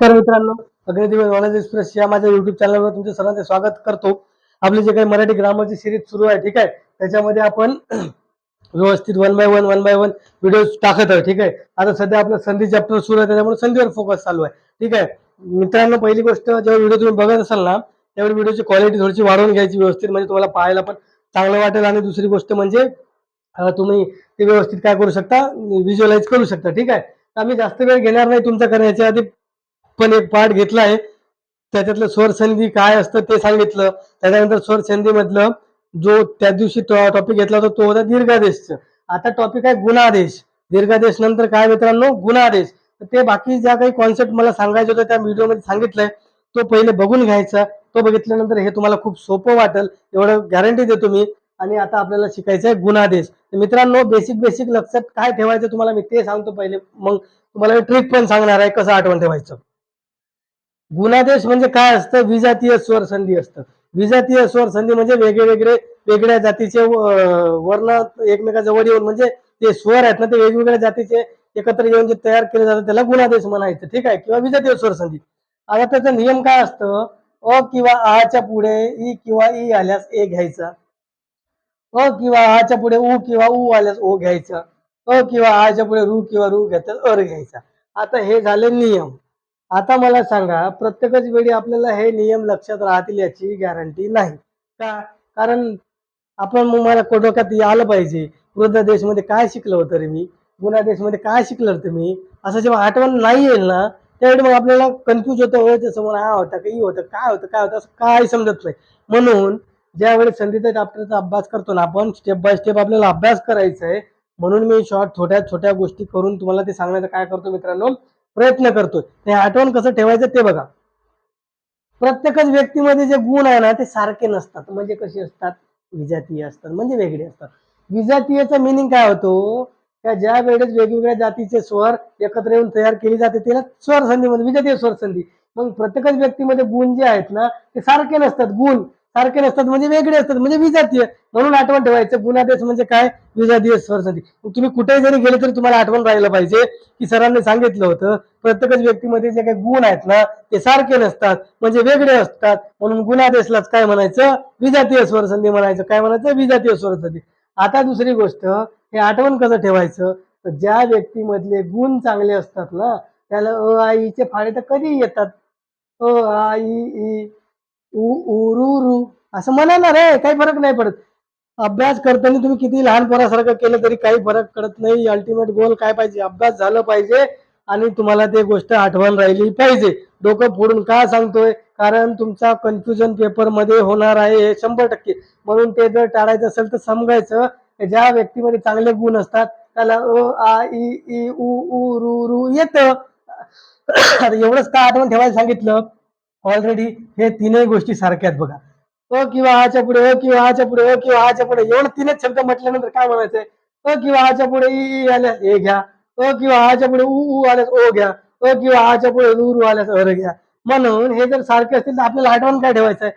नमस्कार मित्रांनो Agnidev knowledge express या माझ्या युट्यूब चॅनलवर तुमचं सर्वांचे स्वागत करतो. आपली जे काही मराठी ग्रामरची सिरीज सुरू आहे ठीक आहे? त्याच्यामध्ये आपण व्यवस्थित one by one one by one video टाकत आहे ठीक आहे? आता सध्या आपलं संधी चॅप्टर सुरू आहे त्याच्यामुळे संधीवर फोकस चालू आहे ठीक आहे? मित्रांनो पहिली गोष्ट जेव्हा व्हिडिओ तुम्ही बघत असाल ना त्यावेळी व्हिडिओची क्वालिटी थोडीशी वाढवून घ्यायची व्यवस्थित म्हणजे तुम्हाला पाहायला पण चांगलं वाटेल. आणि दुसरी गोष्ट म्हणजे तुम्ही ते व्यवस्थित काय करू शकता व्हिज्युअलाइज करू शकता ठीक आहे? आम्ही जास्त वेळ घेणार नाही तुमचा करण्याच्या आधी पण एक पाठ घेतला आहे. त्याच्यातलं स्वरसंधी काय असतं ते सांगितलं. त्याच्यानंतर स्वर मधलं जो त्या दिवशी टॉपिक घेतला होता तो होता दीर्घादेशचं. आता टॉपिक आहे गुणादेश. दीर्घादेश नंतर काय मित्रांनो? गुणादेश. तर ते बाकी ज्या काही कॉन्सेप्ट मला सांगायचं होतं त्या व्हिडिओमध्ये सांगितलंय तो पहिले बघून घ्यायचा. तो बघितल्यानंतर हे तुम्हाला खूप सोपं वाटेल. एवढं गॅरंटी देतो मी. आणि आता आपल्याला शिकायचं आहे गुणादेश. तर मित्रांनो बेसिक बेसिक लक्षात काय ठेवायचं तुम्हाला मी ते सांगतो पहिले. मग तुम्हाला ट्रिक पण सांगणार आहे कसं आठवण ठेवायचं. गुणादेश म्हणजे काय असतं? विजातीय स्वर संधी असतं विजातीय स्वर संधी म्हणजे वेगळे वेगळे वेगळ्या जातीचे वर्ण एकमेकाजवळ येऊन म्हणजे ते स्वर आहेत ना ते वेगवेगळ्या जातीचे एकत्र येऊन जे तयार केले जातात त्याला गुणादेश म्हणायचं. ठीक आहे? किंवा विजातीय स्वर संधी आता त्याचा नियम काय असतं? अ किंवा आच्या पुढे ई किंवा ई आल्यास ए घ्यायचा. अ किंवा आच्या पुढे उ किंवा उ आल्यास ओ घ्यायचा. अ किंवा आच्या पुढे रू किंवा रू घेतल्यास अर घ्यायचा. आता हे झाले नियम. आता मला सांगा प्रत्येकच वेळी आपल्याला हे नियम लक्षात राहतील याची गॅरंटी नाही. का? कारण आपण मग मला कोडोक्यात आलं पाहिजे. वृद्ध देशमध्ये काय शिकलं होतं रे मी? गुन्हा देशमध्ये काय शिकलं होतं तुम्ही असं जेव्हा आठवण नाही येईल ना त्यावेळी मग आपल्याला कन्फ्यूज होतं होय समोर हा होता काही होतं काय होतं काय होतं असं काय समजत नाही. म्हणून ज्यावेळी संगीता चॅप्टरचा अभ्यास करतो ना आपण स्टेप बाय स्टेप आपल्याला अभ्यास करायचा आहे म्हणून मी शॉर्ट छोट्या छोट्या गोष्टी करून तुम्हाला ते सांगण्याचं काय करतो मित्रांनो प्रयत्न करतोय. ते आठवण कसं ठेवायचं ते बघा. प्रत्येकच व्यक्तीमध्ये जे गुण आहे ना ते सारखे नसतात. म्हणजे कसे असतात? विजातीय असतात. म्हणजे वेगळे असतात. विजातीयचा मिनिंग काय होतो? त्या ज्या वेळेस वेगवेगळ्या जातीचे स्वर एकत्र येऊन तयार केली जाते त्याला स्वर संधी म्हणजे विजातीय स्वर संधी. मग प्रत्येकच व्यक्तीमध्ये गुण जे आहेत ना ते सारखे नसतात. गुण सारखे नसतात म्हणजे वेगळे असतात म्हणजे विजातीय म्हणून आठवण ठेवायचं गुणादेश म्हणजे काय? विजातीय स्वर संधी तुम्ही कुठेही जरी गेले तरी तुम्हाला आठवण राहिलं पाहिजे की सरांनी सांगितलं होतं प्रत्येकच व्यक्तीमध्ये जे काही गुण आहेत ना ते सारखे नसतात म्हणजे वेगळे असतात. म्हणून गुणादेशलाच काय म्हणायचं? विजातीय स्वर संधी म्हणायचं. काय म्हणायचं? विजातीय स्वर संधी आता दुसरी गोष्ट हे आठवण कसं ठेवायचं? तर ज्या व्यक्तीमधले गुण चांगले असतात ना त्याला अ आई चे फाळे तर कधी येतात. अ आई ई उ उ रु असं म्हणा रे काही फरक नाही पडत. अभ्यास करताना तुम्ही किती लहान पोरासारखं केलं तरी काही फरक पडत नाही. अल्टिमेट गोल काय पाहिजे? अभ्यास झालं पाहिजे आणि तुम्हाला ते गोष्ट आठवण राहिली पाहिजे. डोकं फोडून का सांगतोय? कारण तुमचा कन्फ्युजन पेपरमध्ये होणार आहे हे शंभर टक्के. म्हणून ते जर टाळायचं असेल तर समजायचं. ज्या व्यक्तीमध्ये चांगले गुण असतात त्याला अ आ इ ई उ उ रु रु येतं. एवढंच का आठवण ठेवायला सांगितलं? ऑलरेडी हे तीनही गोष्टी सारख्या आहेत बघा. अ किंवा आच्या पुढे अ किंवा आच्या पुढे अ किंवा आच्या पुढे एवढं तीनच शब्द म्हटल्यानंतर काय म्हणायचंय? अ किंवा आच्या पुढे ई आल्यास ए घ्या. अ किंवा आच्या पुढे उ उ आल्यास ओ घ्या. अ किंवा आच्या पुढे रू रू आल्यास अर घ्या. म्हणून हे जर सारखे असतील तर आपल्याला आठवण काय ठेवायचं आहे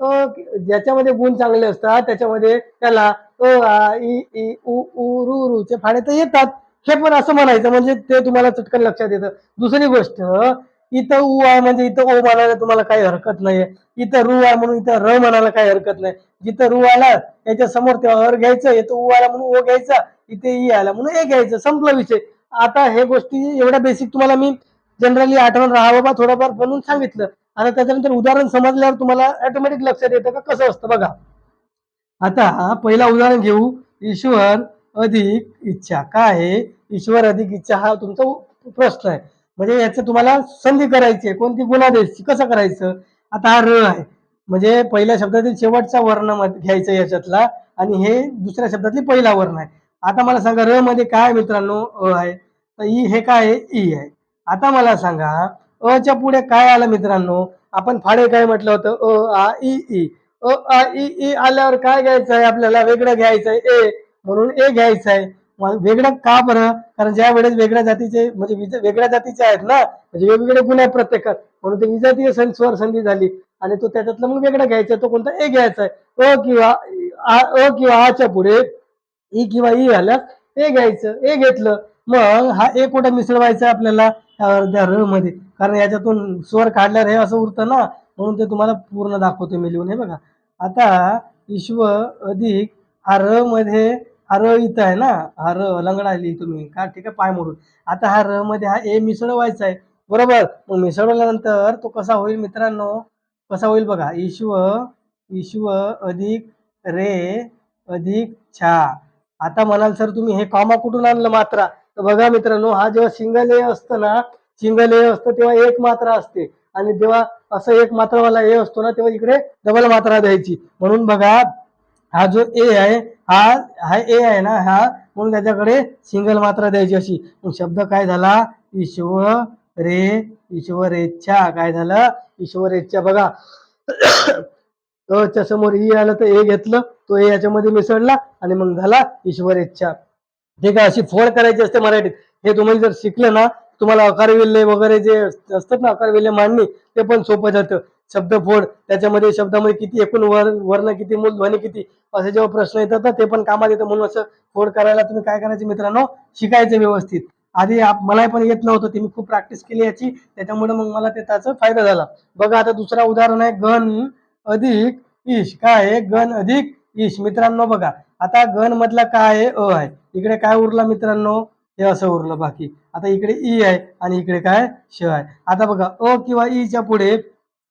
अ ज्याच्यामध्ये गुण चांगले असतात त्याच्यामध्ये त्याला अ आ इ ई उ ऊ रु रू चे फाडे तर येतात. हे पण असं म्हणायचं म्हणजे ते तुम्हाला चटकन लक्षात येतं. दुसरी गोष्ट इथं उ आहे म्हणजे इथं ओ म्हणायला तुम्हाला काही हरकत नाहीये. इथं रु आहे म्हणून इथं र म्हणायला काही हरकत नाही. जिथं रु आला याच्या समोर ते अर घ्यायचं इथं उ आला म्हणून ओ घ्यायचा इथे ई आला म्हणून ए घ्यायचं. संपला विषय. आता हे गोष्टी एवढ्या बेसिक तुम्हाला मी जनरली आठवण राहावं बा थोडंफार बनवून सांगितलं. आणि त्याच्यानंतर उदाहरण समजल्यावर तुम्हाला ऑटोमॅटिक लक्षात येतं का कसं असतं बघा. आता पहिला उदाहरण घेऊ. ईश्वर अधिक इच्छा. काय आहे? ईश्वर अधिक इच्छा हा तुमचा प्रश्न आहे. म्हणजे याचं तुम्हाला संधी करायची आहे. कोणती गुणादेशची कसं करायचं? आता हा र आहे. म्हणजे पहिल्या शब्दातील शेवटचा वर्ण घ्यायचा याच्यातला आणि हे दुसऱ्या शब्दातली पहिला वर्ण आहे. आता मला सांगा र मध्ये काय मित्रांनो अ आहे? तर ई हे काय आहे? ई आहे. आता मला सांगा अ च्या पुढे काय आलं मित्रांनो? आपण फाडे काय म्हटलं होतं? अ आ इ ई. अ आ इ ई आल्यावर काय घ्यायचं आहे आपल्याला? वेगळं घ्यायचं आहे. ए. म्हणून ए घ्यायचं आहे. वेगळं का बरं? कारण ज्या वेळेस वेगळ्या जातीचे म्हणजे विज- वेगळ्या जातीचे आहेत ना म्हणजे वेगवेगळे गुण आहेत प्रत्येकात. म्हणून ते विजातीय स्वर संधी झाली. आणि तो त्याच्यातलं मग वेगळं घ्यायचा तो कोणता ए घ्यायचा आहे? अ किंवा अ किंवा आच्या पुढे ई किंवा ई आल्यास ए घ्यायचं ए घेतलं. मग हा ए कुठं मिसळवायचा आहे आपल्याला? त्या अर्ध्या र मध्ये. कारण याच्यातून स्वर काढल्यावर हे असं उरतं ना म्हणून ते तुम्हाला पूर्ण दाखवतो मी लिहून. हे बघा. आता ईश्व अधिक हा र मध्ये हा र इथं आहे ना हा र लंगडा तुम्ही का ठीक आहे पाय मोडून. आता हा र मध्ये हा ए मिसळवायचा आहे. बरोबर? मग मिसळवल्यानंतर तो कसा होईल मित्रांनो? कसा होईल बघा. ईश्व ईश्व अधिक रे अधिक छा. आता म्हणाल सर तुम्ही हे कॉमा कुठून आणलं मात्रा? तर बघा मित्रांनो हा जेव्हा सिंगल ए असतं ना सिंगल ए असतं तेव्हा एक मात्रा असते. आणि जेव्हा असं एक मात्रावाला ए असतो ना तेव्हा इकडे डबल मात्रा द्यायची. म्हणून बघा हा जो ए आहे हा हा ए आहे ना हा म्हणून त्याच्याकडे सिंगल मात्रा द्यायची अशी. मग शब्द काय झाला? ईश्व रे ईश्वरेच्छा काय झालं? ईश्वरेच्छा बघा. अ च्या समोर ई आलं तर ए घेतलं तो ए याच्यामध्ये मिसळला आणि मग झाला ईश्वरेच्छा. ठीक आहे अशी फोड करायची असते मराठीत. हे तुम्ही जर शिकलं ना तुम्हाला अकार विल्ले वगैरे जे असतात ना अकार विल्ले मांडणी ते पण सोपं जातं. शब्द फोड त्याच्यामध्ये शब्दामध्ये किती एकूण वर वर्ण किती मूल ध्वनी किती असे जेव्हा प्रश्न येतात तर ते पण कामात येतं. म्हणून असं फोड करायला तुम्ही काय करायचे मित्रांनो? शिकायचं व्यवस्थित. आधी आप- मला पण येत नव्हतं ते मी खूप प्रॅक्टिस केली याची. त्याच्यामुळे मग मला ते त्याचा फायदा झाला. बघा आता दुसरा उदाहरण आहे गण अधिक ईश. काय आहे? गण अधिक ईश. मित्रांनो बघा आता गण मधला काय आहे? अ आहे. इकडे काय उरला मित्रांनो? हे असं उरलं बाकी. आता इकडे ई आहे आणि इकडे काय? श आहे. आता बघा अ किंवा ईच्या पुढे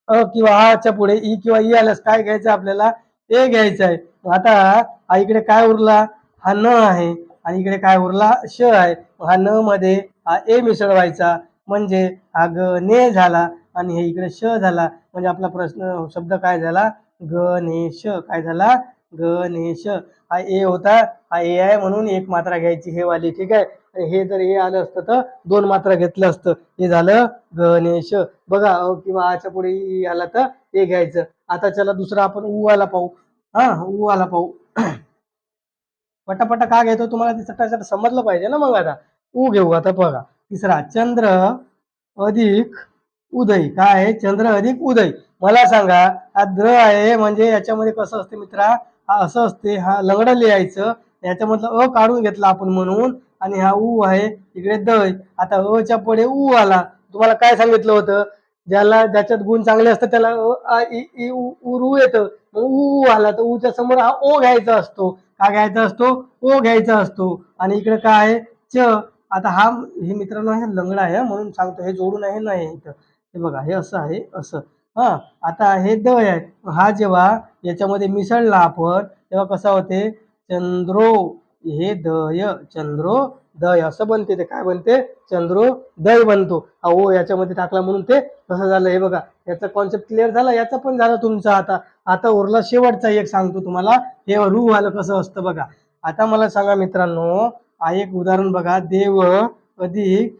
अ किंवा आच्या च्या पुढे ई किंवा ई आल्यास काय घ्यायचं आपल्याला? ए घ्यायचं आहे. आता हा इकडे काय उरला? हा न आहे. आणि इकडे काय उरला? श आहे. हा न मध्ये हा ए मिसळवायचा. म्हणजे हा ग ने झाला आणि हे इकडे श झाला. म्हणजे आपला प्रश्न शब्द काय झाला? गणेश काय झाला? गणेश हा ए होता. हा ए आहे म्हणून एक मात्रा घ्यायची हे वाली. ठीक आहे? हे जर हे आलं असतं तर दोन मात्रा घेतलं असतं. हे झालं गणेश. बघा किंवा आच्या पुढे ई आला तर हे घ्यायचं. आता चला दुसरा आपण ऊ आला पाहू. हा उ आला पाहू. पटापटा का घेतो तुम्हाला ते समजलं पाहिजे ना मग आता. उ घेऊ आता बघा. तिसरा चंद्र अधिक उदय. काय आहे? चंद्र अधिक उदय. मला सांगा हा द्र आहे म्हणजे याच्यामध्ये कसं असते मित्रा? हा असं असते हा लंगडं लिहायचं. याच्यामधलं अ काढून घेतला आपण म्हणून. आणि हा ऊ आहे इकडे दय आता अ च्या पुढे ऊ आला. तुम्हाला काय सांगितलं होतं? ज्याला ज्याच्यात गुण चांगले असतात त्याला अ, इ, उ, उ, रू येतं. मग ऊ आला तर ऊच्या समोर हा ओ घ्यायचा असतो. का घ्यायचा असतो? ओ घ्यायचा असतो. आणि इकडे काय आहे? च. आता हा हे मित्रांनो हे लंगडा आहे म्हणून सांगतो हे जोडून आहे नाही इथं. हे बघा हे असं आहे असं. हा. आता हे दय आहे. हा जेव्हा याच्यामध्ये मिसळला आपण तेव्हा कसा होते? चंद्रो. हे दय चंद्रो दय. असं बनते ते. काय बनते? चंद्रो दय बनतो. अहो ओ याच्यामध्ये टाकला म्हणून ते कसं झालं. हे बघा याचा कॉन्सेप्ट क्लिअर झाला. याचा पण झाला तुमचा आता. आता उरला शेवटचा एक सांगतो तुम्हाला. हे रू आलं कसं असतं बघा. आता मला सांगा मित्रांनो हा एक उदाहरण बघा. देव अधिक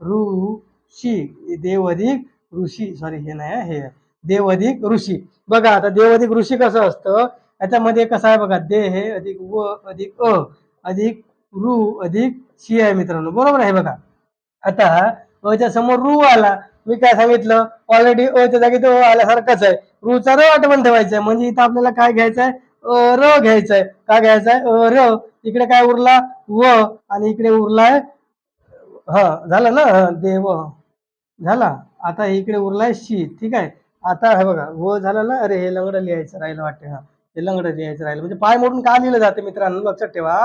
ऋषी. देव अधिक ऋषी. सॉरी हे नाही हे. देव अधिक ऋषी. बघा आता देव अधिक ऋषी कसं असतं? याच्यामध्ये कसं आहे बघा. दे हे अधिक व अधिक अ. अधिक रू अधिक शी आहे मित्रांनो. बरोबर आहे बघा. आता अच्या समोर रू आला. मी काय सांगितलं? ऑलरेडी अच्या जागी तो आल्यासारखाच आहे. रूचा र आठवण ठेवायचा आहे. म्हणजे इथं आपल्याला काय घ्यायचं आहे? अ र घ्यायचं आहे. काय घ्यायचं आहे? अ र. इकडे काय उरला? व. आणि इकडे उरलाय ह झालं ना? देव. झाला. आता इकडे उरलाय शी. ठीक आहे. आता हे बघा. व झालं ना? अरे हे लंगडं लिहायचं राहिलं वाटते. हा हे लंगडं लिहायचं राहिलं. म्हणजे पाय मोडून का लिहिलं जाते मित्रांनो? लक्षात ठेवा.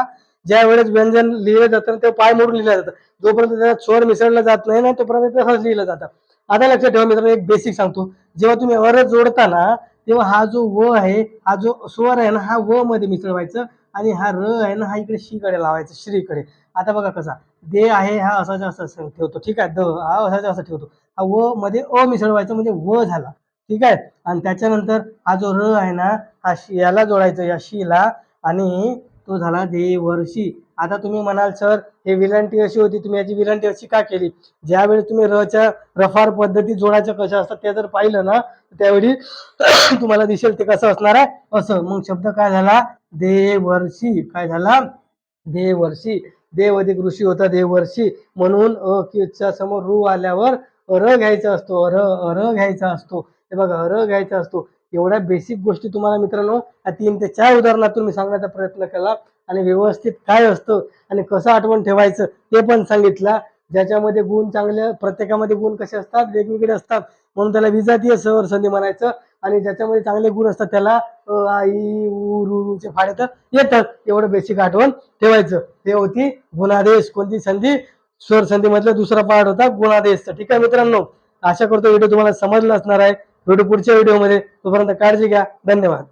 ज्या वेळेस व्यंजन लिहिलं जातं ना, तेव्हा पाय मोडून लिहिलं जातं. जोपर्यंत त्याचा स्वर मिसळला जात नाही ना तोपर्यंत तसंच लिहिलं जातं. आता लक्षात ठेवा मित्रांनो एक बेसिक सांगतो. जेव्हा तुम्ही अर जोडता ना तेव्हा हा जो व आहे हा जो स्वर आहे ना हा व मध्ये मिसळवायचं आणि हा र आहे ना हा इकडे शीकडे लावायचा श्रीकडे आता बघा कसा. दे आहे हा असाचा असं ठेवतो. ठीक आहे? द हा असाचा असं ठेवतो. हा व मध्ये अ मिसळवायचं म्हणजे व झाला. ठीक आहे? आणि त्याच्यानंतर हा जो र आहे ना हा शी याला जोडायचं या शीला. आणि तो झाला देवर्षी. आता तुम्ही म्हणाल सर हे विलंटी अशी होती तुम्ही याची विलंटी अशी का केली? ज्यावेळी तुम्ही रच्या रफार पद्धती जोडायच्या कशा असतात ते जर पाहिलं ना त्यावेळी तुम्हाला दिसेल ते कसं असणार आहे? असं. मग शब्द काय झाला? देवर्षी. काय झाला? देवर्षी. देव अधिक ऋषी होता देवर्षी. म्हणून अ च्या समोर रू आल्यावर र घ्यायचा असतो. अर अर घ्यायचा असतो. हे बघा र घ्यायचा असतो. एवढ्या बेसिक गोष्टी तुम्हाला मित्रांनो या तीन ते चार उदाहरणातून मी सांगण्याचा प्रयत्न केला आणि व्यवस्थित काय असतं आणि कसं आठवण ठेवायचं ते पण सांगितलं. ज्याच्यामध्ये गुण चांगले प्रत्येकामध्ये गुण कसे असतात? वेगवेगळे असतात. म्हणून त्याला विजातीय सर संधी म्हणायचं. आणि ज्याच्यामध्ये चांगले गुण असतात त्याला आई आ, फाडे तर येतात एवढं बेसिक आठवण ठेवायचं. हे होती गुणादेश. कोणती संधी? स्वर संधी मधला दुसरा पार्ट होता गुणादेशचा ठीक आहे मित्रांनो आशा करतो व्हिडिओ तुम्हाला समजला असणार आहे. भेटू पुढच्या व्हिडिओमध्ये. तोपर्यंत काळजी घ्या. धन्यवाद.